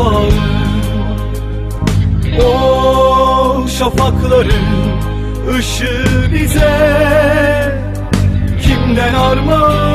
şafağı O şafakların ışığı bize Kimden armağan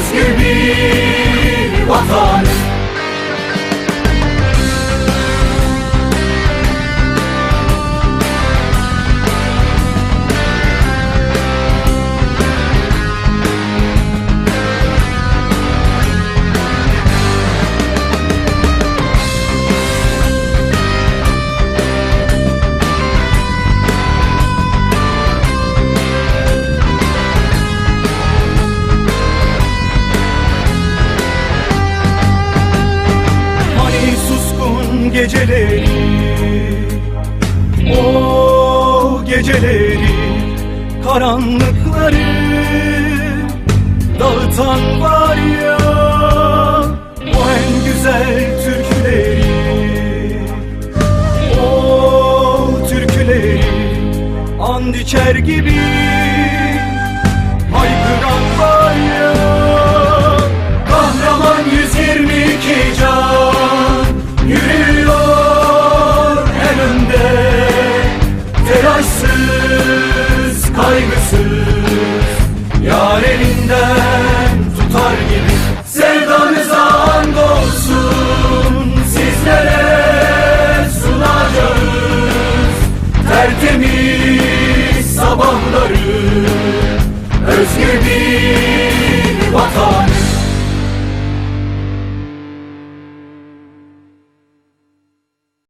Özgür bir geceleri. O geceleri Karanlıkları Dağıtan var ya O en güzel türküleri. O türküleri And içer gibi sabahları Özgür bir